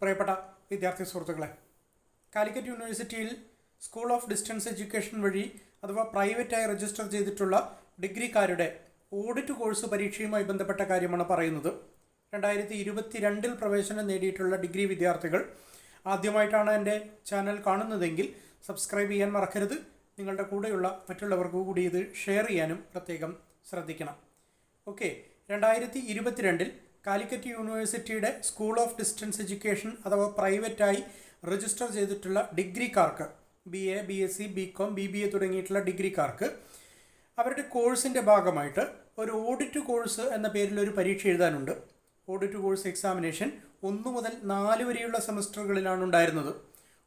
പ്രിയപ്പെട്ട വിദ്യാർത്ഥി സുഹൃത്തുക്കളെ കാലിക്കറ്റ് യൂണിവേഴ്സിറ്റിയിൽ സ്കൂൾ ഓഫ് ഡിസ്റ്റൻസ് എഡ്യൂക്കേഷൻ വഴി അഥവാ പ്രൈവറ്റായി രജിസ്റ്റർ ചെയ്തിട്ടുള്ള ഡിഗ്രിക്കാരുടെ ഓഡിറ്റ് കോഴ്സ് പരീക്ഷയുമായി ബന്ധപ്പെട്ട കാര്യമാണ് പറയുന്നത്. രണ്ടായിരത്തി ഇരുപത്തി രണ്ടിൽ പ്രവേശനം നേടിയിട്ടുള്ള ഡിഗ്രി വിദ്യാർത്ഥികൾ ആദ്യമായിട്ടാണ് എന്റെ ചാനൽ കാണുന്നതെങ്കിൽ സബ്സ്ക്രൈബ് ചെയ്യാൻ മറക്കരുത്. നിങ്ങളുടെ കൂടെയുള്ള മറ്റുള്ളവർക്ക് കൂടി ഇത് ഷെയർ ചെയ്യാനും പ്രത്യേകം ശ്രദ്ധിക്കണം. ഓക്കെ രണ്ടായിരത്തി ഇരുപത്തിരണ്ടിൽ കാലിക്കറ്റ് യൂണിവേഴ്സിറ്റിയുടെ സ്കൂൾ ഓഫ് ഡിസ്റ്റൻസ് എഡ്യൂക്കേഷൻ അഥവാ പ്രൈവറ്റായി രജിസ്റ്റർ ചെയ്തിട്ടുള്ള ഡിഗ്രിക്കാർക്ക് B A B S C B com B B A തുടങ്ങിയിട്ടുള്ള ഡിഗ്രിക്കാർക്ക് അവരുടെ കോഴ്സിന്റെ ഭാഗമായിട്ട് ഒരു ഓഡിറ്റ് കോഴ്സ് എന്ന പേരിൽ ഒരു പരീക്ഷ എഴുതാനുണ്ട്. ഓഡിറ്റ് കോഴ്സ് എക്സാമിനേഷൻ ഒന്ന് മുതൽ നാല് വരെയുള്ള സെമസ്റ്ററുകളിലാണ് ഉണ്ടായിരുന്നത്.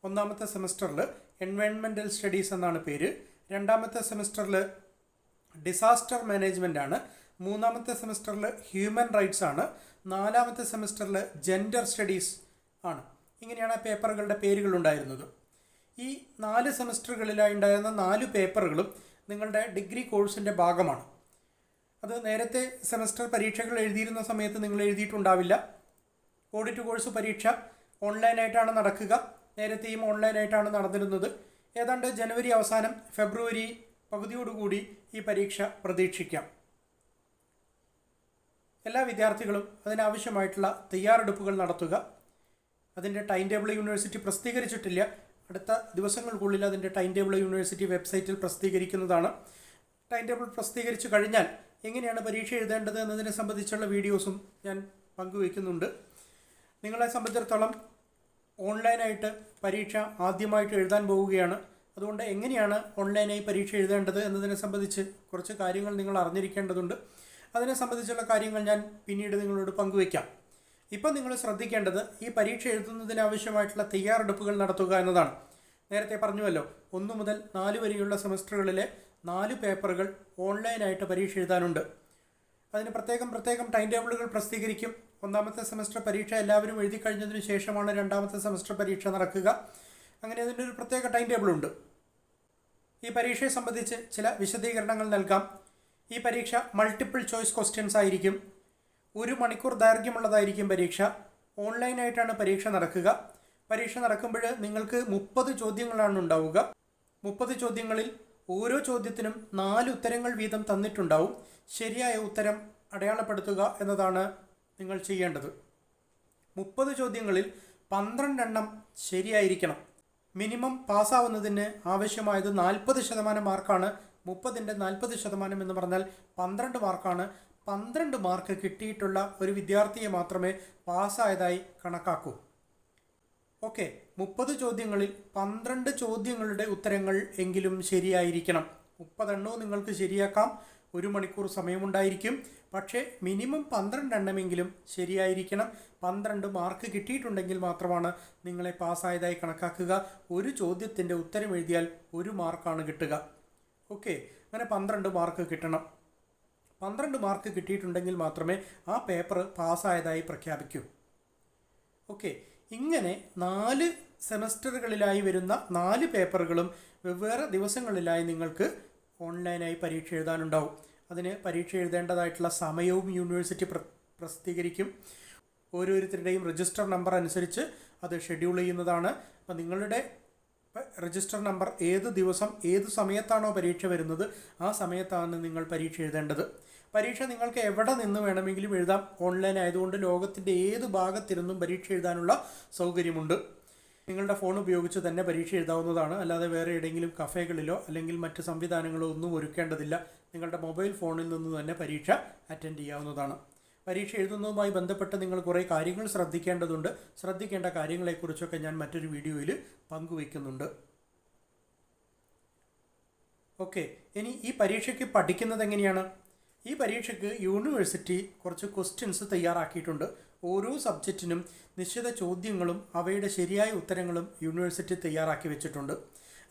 ഒന്നാമത്തെ സെമസ്റ്ററിൽ എൻവയൺമെന്റൽ സ്റ്റഡീസ് എന്നാണ് പേര്. രണ്ടാമത്തെ സെമസ്റ്ററിൽ ഡിസാസ്റ്റർ മാനേജ്മെന്റ് ആണ്. മൂന്നാമത്തെ സെമസ്റ്ററിൽ ഹ്യൂമൻ റൈറ്റ്സ് ആണ്. നാലാമത്തെ സെമസ്റ്ററിൽ ജെൻഡർ സ്റ്റഡീസ് ആണ്. ഇങ്ങനെയാണ് ആ പേപ്പറുകളുടെ പേരുകൾ ഉണ്ടായിരുന്നത്. ഈ നാല് സെമസ്റ്ററുകളിലായി ഉണ്ടായിരുന്ന നാല് പേപ്പറുകളും നിങ്ങളുടെ ഡിഗ്രി കോഴ്സിന്റെ ഭാഗമാണ്. അത് നേരത്തെ സെമസ്റ്റർ പരീക്ഷകൾ എഴുതിയിരുന്ന സമയത്ത് നിങ്ങൾ എഴുതിയിട്ടുണ്ടാവില്ല. ഓഡിറ്റ് കോഴ്സ് പരീക്ഷ ഓൺലൈനായിട്ടാണ് നടക്കുക. നേരത്തെയും ഓൺലൈനായിട്ടാണ് നടന്നിരുന്നത്. ഏതാണ്ട് ജനുവരി അവസാനം ഫെബ്രുവരി പകുതിയോടുകൂടി ഈ പരീക്ഷ പ്രതീക്ഷിക്കാം. എല്ലാ വിദ്യാർത്ഥികളും അതിനാവശ്യമായിട്ടുള്ള തയ്യാറെടുപ്പുകൾ നടത്തുക. അതിന്റെ ടൈം ടേബിൾ യൂണിവേഴ്സിറ്റി പ്രസിദ്ധീകരിച്ചിട്ടില്ല. അടുത്ത ദിവസങ്ങൾക്കുള്ളിൽ അതിന്റെ ടൈം ടേബിൾ യൂണിവേഴ്സിറ്റി വെബ്സൈറ്റിൽ പ്രസിദ്ധീകരിക്കുന്നതാണ്. ടൈം ടേബിൾ പ്രസിദ്ധീകരിച്ചു കഴിഞ്ഞാൽ എങ്ങനെയാണ് പരീക്ഷ എഴുതേണ്ടത് എന്നതിനെ സംബന്ധിച്ചുള്ള വീഡിയോസും ഞാൻ പങ്കുവയ്ക്കുന്നുണ്ട്. നിങ്ങളെ സംബന്ധിച്ചിടത്തോളം ഓൺലൈനായിട്ട് പരീക്ഷ ആദ്യമായിട്ട് എഴുതാൻ പോവുകയാണ്. അതുകൊണ്ട് എങ്ങനെയാണ് ഓൺലൈനായി പരീക്ഷ എഴുതേണ്ടത് എന്നതിനെ സംബന്ധിച്ച് കുറച്ച് കാര്യങ്ങൾ നിങ്ങൾ അറിഞ്ഞിരിക്കേണ്ടതുണ്ട്. അതിനെ സംബന്ധിച്ചുള്ള കാര്യങ്ങൾ ഞാൻ പിന്നീട് നിങ്ങളോട് പങ്കുവയ്ക്കാം. ഇപ്പം നിങ്ങൾ ശ്രദ്ധിക്കേണ്ടത് ഈ പരീക്ഷ എഴുതുന്നതിന് ആവശ്യമായിട്ടുള്ള തയ്യാറെടുപ്പുകൾ നടത്തുക എന്നതാണ്. നേരത്തെ പറഞ്ഞുവല്ലോ ഒന്ന് മുതൽ നാല് വരെയുള്ള സെമസ്റ്ററുകളിലെ നാല് പേപ്പറുകൾ ഓൺലൈനായിട്ട് പരീക്ഷ എഴുതാനുണ്ട്. അതിന് പ്രത്യേകം പ്രത്യേകം ടൈം ടേബിളുകൾ പ്രസിദ്ധീകരിക്കും. ഒന്നാമത്തെ സെമസ്റ്റർ പരീക്ഷ എല്ലാവരും എഴുതി കഴിഞ്ഞതിന് ശേഷമാണ് രണ്ടാമത്തെ സെമസ്റ്റർ പരീക്ഷ നടക്കുക. അങ്ങനെ അതിന്റെ ഒരു പ്രത്യേക ടൈം ടേബിളുണ്ട്. ഈ പരീക്ഷയെ സംബന്ധിച്ച് ചില വിശദീകരണങ്ങൾ നൽകാം. ഈ പരീക്ഷ മൾട്ടിപ്പിൾ ചോയ്സ് ക്വസ്റ്റ്യൻസ് ആയിരിക്കും. ഒരു മണിക്കൂർ ദൈർഘ്യമുള്ളതായിരിക്കും പരീക്ഷ. ഓൺലൈനായിട്ടാണ് പരീക്ഷ നടക്കുക. പരീക്ഷ നടക്കുമ്പോൾ നിങ്ങൾക്ക് മുപ്പത് ചോദ്യങ്ങളാണ് ഉണ്ടാവുക. മുപ്പത് ചോദ്യങ്ങളിൽ ഓരോ ചോദ്യത്തിനും നാല് ഉത്തരങ്ങൾ വീതം തന്നിട്ടുണ്ടാവും. ശരിയായ ഉത്തരം അടയാളപ്പെടുത്തുക എന്നതാണ് നിങ്ങൾ ചെയ്യേണ്ടത്. മുപ്പത് ചോദ്യങ്ങളിൽ പന്ത്രണ്ടെണ്ണം ശരിയായിരിക്കണം. മിനിമം പാസ്സാവുന്നതിന് ആവശ്യമായത് നാൽപ്പത് ശതമാനം മാർക്കാണ് മുപ്പതിന്റെ നാൽപ്പത് ശതമാനം എന്ന് പറഞ്ഞാൽ പന്ത്രണ്ട് മാർക്കാണ്. പന്ത്രണ്ട് മാർക്ക് കിട്ടിയിട്ടുള്ള ഒരു വിദ്യാർത്ഥിയെ മാത്രമേ പാസ്സായതായി കണക്കാക്കൂ. ഓക്കെ മുപ്പത് ചോദ്യങ്ങളിൽ പന്ത്രണ്ട് ചോദ്യങ്ങളുടെ ഉത്തരങ്ങൾ എങ്കിലും ശരിയായിരിക്കണം. മുപ്പതെണ്ണവും നിങ്ങൾക്ക് ശരിയാക്കാം. ഒരു മണിക്കൂർ സമയമുണ്ടായിരിക്കും. പക്ഷേ മിനിമം പന്ത്രണ്ടെണ്ണമെങ്കിലും ശരിയായിരിക്കണം. പന്ത്രണ്ട് മാർക്ക് കിട്ടിയിട്ടുണ്ടെങ്കിൽ മാത്രമാണ് നിങ്ങളെ പാസ്സായതായി കണക്കാക്കുക. ഒരു ചോദ്യത്തിന്റെ ഉത്തരം എഴുതിയാൽ ഒരു മാർക്കാണ് കിട്ടുക. ഓക്കെ അങ്ങനെ പന്ത്രണ്ട് മാർക്ക് കിട്ടണം. പന്ത്രണ്ട് മാർക്ക് കിട്ടിയിട്ടുണ്ടെങ്കിൽ മാത്രമേ ആ പേപ്പർ പാസ്സായതായി പ്രഖ്യാപിക്കൂ. ഓക്കെ ഇങ്ങനെ നാല് സെമസ്റ്ററുകളിലായി വരുന്ന നാല് പേപ്പറുകളും വെവ്വേറെ ദിവസങ്ങളിലായി നിങ്ങൾക്ക് ഓൺലൈനായി പരീക്ഷ എഴുതാനുണ്ടാവും. അതിന് പരീക്ഷ എഴുതേണ്ടതായിട്ടുള്ള സമയവും യൂണിവേഴ്സിറ്റി പ്ര പ്രസിദ്ധീകരിക്കും. ഓരോരുത്തരുടെയും രജിസ്റ്റർ നമ്പർ അനുസരിച്ച് അത് ഷെഡ്യൂൾ ചെയ്യുന്നതാണ്. അപ്പം നിങ്ങളുടെ രജിസ്റ്റർ നമ്പർ ഏത് ദിവസം ഏത് സമയത്താണോ പരീക്ഷ വരുന്നത് ആ സമയത്താണ് നിങ്ങൾ പരീക്ഷ എഴുതേണ്ടത്. പരീക്ഷ നിങ്ങൾക്ക് എവിടെ നിന്ന് വേണമെങ്കിലും എഴുതാം. ഓൺലൈൻ ആയതുകൊണ്ട് ലോകത്തിന്റെ ഏത് ഭാഗത്തിരുന്നും പരീക്ഷ എഴുതാനുള്ള സൗകര്യമുണ്ട്. നിങ്ങളുടെ ഫോൺ ഉപയോഗിച്ച് തന്നെ പരീക്ഷ എഴുതാവുന്നതാണ്. അല്ലാതെ വേറെ ഏതെങ്കിലും കഫേകളിലോ അല്ലെങ്കിൽ മറ്റ് സംവിധാനങ്ങളോ ഒന്നും ഒരുക്കേണ്ടതില്ല. നിങ്ങളുടെ മൊബൈൽ ഫോണിൽ നിന്ന് തന്നെ പരീക്ഷ അറ്റൻഡ് ചെയ്യാവുന്നതാണ്. പരീക്ഷ എഴുതുന്നതുമായി ബന്ധപ്പെട്ട് നിങ്ങൾ കുറേ കാര്യങ്ങൾ ശ്രദ്ധിക്കേണ്ടതുണ്ട്. ശ്രദ്ധിക്കേണ്ട കാര്യങ്ങളെക്കുറിച്ചൊക്കെ ഞാൻ മറ്റൊരു വീഡിയോയിൽ പങ്കുവയ്ക്കുന്നുണ്ട്. ഓക്കെ ഇനി ഈ പരീക്ഷയ്ക്ക് പഠിക്കുന്നത് എങ്ങനെയാണ്? ഈ പരീക്ഷയ്ക്ക് യൂണിവേഴ്സിറ്റി കുറച്ച് ക്വസ്റ്റ്യൻസ് തയ്യാറാക്കിയിട്ടുണ്ട്. ഓരോ സബ്ജക്റ്റിനും നിശ്ചിത ചോദ്യങ്ങളും അവയുടെ ശരിയായ ഉത്തരങ്ങളും യൂണിവേഴ്സിറ്റി തയ്യാറാക്കി വെച്ചിട്ടുണ്ട്.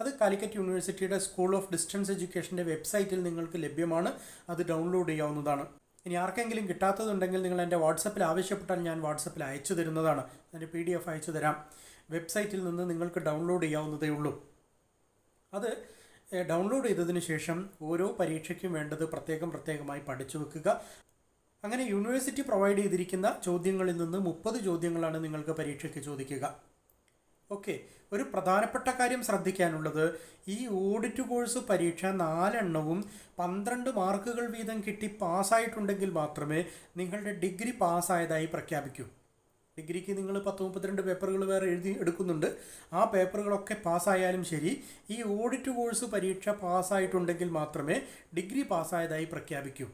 അത് കാലിക്കറ്റ് യൂണിവേഴ്സിറ്റിയുടെ സ്കൂൾ ഓഫ് ഡിസ്റ്റൻസ് എഡ്യൂക്കേഷന്റെ വെബ്സൈറ്റിൽ നിങ്ങൾക്ക് ലഭ്യമാണ്. അത് ഡൗൺലോഡ് ചെയ്യാവുന്നതാണ്. ഇനി ആർക്കെങ്കിലും കിട്ടാത്തതുണ്ടെങ്കിൽ നിങ്ങൾ എന്റെ വാട്സപ്പിൽ ആവശ്യപ്പെട്ടാൽ ഞാൻ വാട്സപ്പിൽ അയച്ചു തരുന്നതാണ്. അതിന്റെ പി ഡി എഫ് അയച്ചു തരാം. വെബ്സൈറ്റിൽ നിന്ന് നിങ്ങൾക്ക് ഡൗൺലോഡ് ചെയ്യാവുന്നതേ ഉള്ളൂ. അത് ഡൗൺലോഡ് ചെയ്തതിന് ശേഷം ഓരോ പരീക്ഷയ്ക്കും വേണ്ടത് പ്രത്യേകം പ്രത്യേകമായി പഠിച്ചു വെക്കുക. അങ്ങനെ യൂണിവേഴ്സിറ്റി പ്രൊവൈഡ് ചെയ്തിരിക്കുന്ന ചോദ്യങ്ങളിൽ നിന്ന് മുപ്പത് ചോദ്യങ്ങളാണ് നിങ്ങൾക്ക് പരീക്ഷയ്ക്ക് ചോദിക്കുക. ഓക്കെ. ഒരു പ്രധാനപ്പെട്ട കാര്യം ശ്രദ്ധിക്കാനുള്ളത് ഈ ഓഡിറ്റ് കോഴ്സ് പരീക്ഷ നാലെണ്ണവും പന്ത്രണ്ട് മാർക്കുകൾ വീതം കിട്ടി പാസ്സായിട്ടുണ്ടെങ്കിൽ മാത്രമേ നിങ്ങളുടെ ഡിഗ്രി പാസ്സായതായി പ്രഖ്യാപിക്കൂ. ഡിഗ്രിക്ക് നിങ്ങൾ പത്ത് മുപ്പത്തിരണ്ട് പേപ്പറുകൾ വേറെ എഴുതി എടുക്കുന്നുണ്ട്. ആ പേപ്പറുകളൊക്കെ പാസ്സായാലും ശരി ഈ ഓഡിറ്റ് കോഴ്സ് പരീക്ഷ പാസ്സായിട്ടുണ്ടെങ്കിൽ മാത്രമേ ഡിഗ്രി പാസ്സായതായി പ്രഖ്യാപിക്കൂ.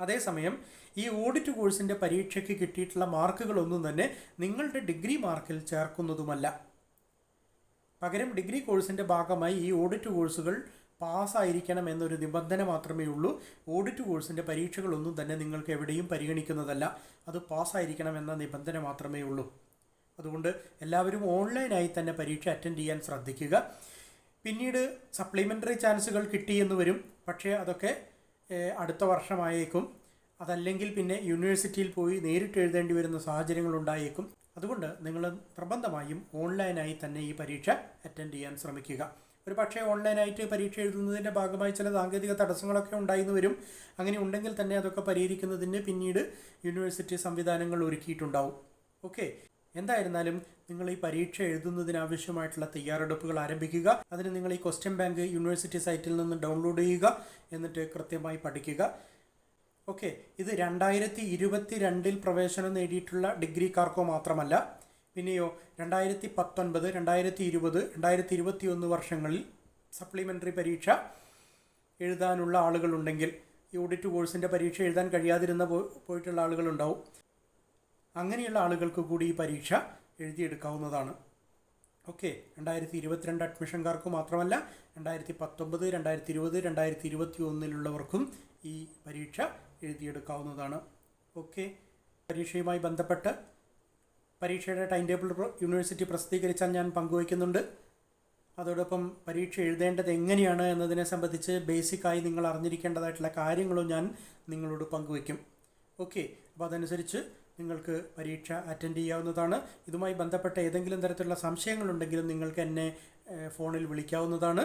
അതേസമയം ഈ ഓഡിറ്റ് കോഴ്സിന്റെ പരീക്ഷയ്ക്ക് കിട്ടിയിട്ടുള്ള മാർക്കുകളൊന്നും തന്നെ നിങ്ങളുടെ ഡിഗ്രി മാർക്കിൽ ചേർക്കുന്നതുമല്ല. പകരം ഡിഗ്രി കോഴ്സിന്റെ ഭാഗമായി ഈ ഓഡിറ്റ് കോഴ്സുകൾ പാസ്സായിരിക്കണം എന്നൊരു നിബന്ധന മാത്രമേ ഉള്ളൂ. ഓഡിറ്റ് കോഴ്സിന്റെ പരീക്ഷകളൊന്നും തന്നെ നിങ്ങൾക്ക് എവിടെയും പരിഗണിക്കുന്നതല്ല. അത് പാസ്സായിരിക്കണം എന്ന നിബന്ധന മാത്രമേ ഉള്ളൂ. അതുകൊണ്ട് എല്ലാവരും ഓൺലൈനായി തന്നെ പരീക്ഷ അറ്റൻഡ് ചെയ്യാൻ ശ്രദ്ധിക്കുക. പിന്നീട് സപ്ലിമെന്ററി ചാൻസുകൾ കിട്ടിയെന്ന് വരും. പക്ഷേ അതൊക്കെ അടുത്ത വർഷമായേക്കും. അതല്ലെങ്കിൽ പിന്നെ യൂണിവേഴ്സിറ്റിയിൽ പോയി നേരിട്ട് എഴുതേണ്ടി വരുന്ന സാഹചര്യങ്ങൾ ഉണ്ടായേക്കും. അതുകൊണ്ട് നിങ്ങൾ നിർബന്ധമായും ഓൺലൈനായി തന്നെ ഈ പരീക്ഷ അറ്റൻഡ് ചെയ്യാൻ ശ്രമിക്കുക. ഒരു പക്ഷേ ഓൺലൈനായിട്ട് പരീക്ഷ എഴുതുന്നതിന്റെ ഭാഗമായി ചില സാങ്കേതിക തടസ്സങ്ങളൊക്കെ ഉണ്ടായിരുന്നു വരും. അങ്ങനെ ഉണ്ടെങ്കിൽ തന്നെ അതൊക്കെ പരിഹരിക്കുന്നതിന് പിന്നീട് യൂണിവേഴ്സിറ്റി സംവിധാനങ്ങൾ ഒരുക്കിയിട്ടുണ്ടാവും. ഓക്കെ. എന്തായിരുന്നാലും നിങ്ങൾ ഈ പരീക്ഷ എഴുതുന്നതിനാവശ്യമായിട്ടുള്ള തയ്യാറെടുപ്പുകൾ ആരംഭിക്കുക. അതിന് നിങ്ങൾ ഈ ക്വസ്റ്റ്യൻ ബാങ്ക് യൂണിവേഴ്സിറ്റി സൈറ്റിൽ നിന്ന് ഡൗൺലോഡ് ചെയ്യുക. എന്നിട്ട് കൃത്യമായി പഠിക്കുക. ഓക്കെ ഇത് രണ്ടായിരത്തി ഇരുപത്തി രണ്ടിൽ പ്രവേശനം നേടിയിട്ടുള്ള ഡിഗ്രിക്കാർക്കോ മാത്രമല്ല. പിന്നെയോ രണ്ടായിരത്തി പത്തൊൻപത് രണ്ടായിരത്തി ഇരുപത് രണ്ടായിരത്തി ഇരുപത്തി ഒന്ന് വർഷങ്ങളിൽ സപ്ലിമെന്ററി പരീക്ഷ എഴുതാനുള്ള ആളുകളുണ്ടെങ്കിൽ ഈ ഓഡിറ്റ് കോഴ്സിന്റെ പരീക്ഷ എഴുതാൻ കഴിയാതിരുന്ന പോയിട്ടുള്ള ആളുകളുണ്ടാവും. അങ്ങനെയുള്ള ആളുകൾക്ക് കൂടി ഈ പരീക്ഷ എഴുതിയെടുക്കാവുന്നതാണ്. ഓക്കെ രണ്ടായിരത്തി ഇരുപത്തിരണ്ട് അഡ്മിഷൻകാർക്ക് മാത്രമല്ല രണ്ടായിരത്തി പത്തൊമ്പത് രണ്ടായിരത്തി ഇരുപത് രണ്ടായിരത്തി ഇരുപത്തി ഒന്നിലുള്ളവർക്കും ഈ പരീക്ഷ എഴുതിയെടുക്കാവുന്നതാണ്. ഓക്കെ. പരീക്ഷയുമായി ബന്ധപ്പെട്ട് പരീക്ഷയുടെ ടൈം ടേബിൾ യൂണിവേഴ്സിറ്റി പ്രസിദ്ധീകരിച്ചാൽ ഞാൻ പങ്കുവയ്ക്കുന്നുണ്ട്. അതോടൊപ്പം പരീക്ഷ എഴുതേണ്ടത് എങ്ങനെയാണ് എന്നതിനെ സംബന്ധിച്ച് ബേസിക്കായി നിങ്ങൾ അറിഞ്ഞിരിക്കേണ്ടതായിട്ടുള്ള കാര്യങ്ങളും ഞാൻ നിങ്ങളോട് പങ്കുവയ്ക്കും. ഓക്കെ. അപ്പോൾ അതനുസരിച്ച് നിങ്ങൾക്ക് പരീക്ഷ അറ്റൻഡ് ചെയ്യാവുന്നതാണ്. ഇതുമായി ബന്ധപ്പെട്ട ഏതെങ്കിലും തരത്തിലുള്ള സംശയങ്ങളുണ്ടെങ്കിലും നിങ്ങൾക്ക് എന്നെ ഫോണിൽ വിളിക്കാവുന്നതാണ്.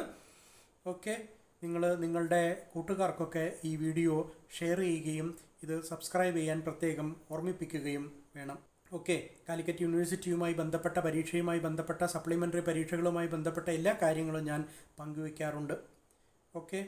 ഓക്കെ. നിങ്ങൾ നിങ്ങളുടെ കൂട്ടുകാർക്കൊക്കെ ഈ വീഡിയോ ഷെയർ ചെയ്യുകയും ഇത് സബ്സ്ക്രൈബ് ചെയ്യാൻ പ്രത്യേകം ഓർമ്മിപ്പിക്കുകയും വേണം. ഓക്കെ കാലിക്കറ്റ് യൂണിവേഴ്സിറ്റിയുമായി ബന്ധപ്പെട്ട പരീക്ഷയുമായി ബന്ധപ്പെട്ട സപ്ലിമെന്ററി പരീക്ഷകളുമായി ബന്ധപ്പെട്ട എല്ലാ കാര്യങ്ങളും ഞാൻ പങ്കുവയ്ക്കാറുണ്ട് ഓക്കെ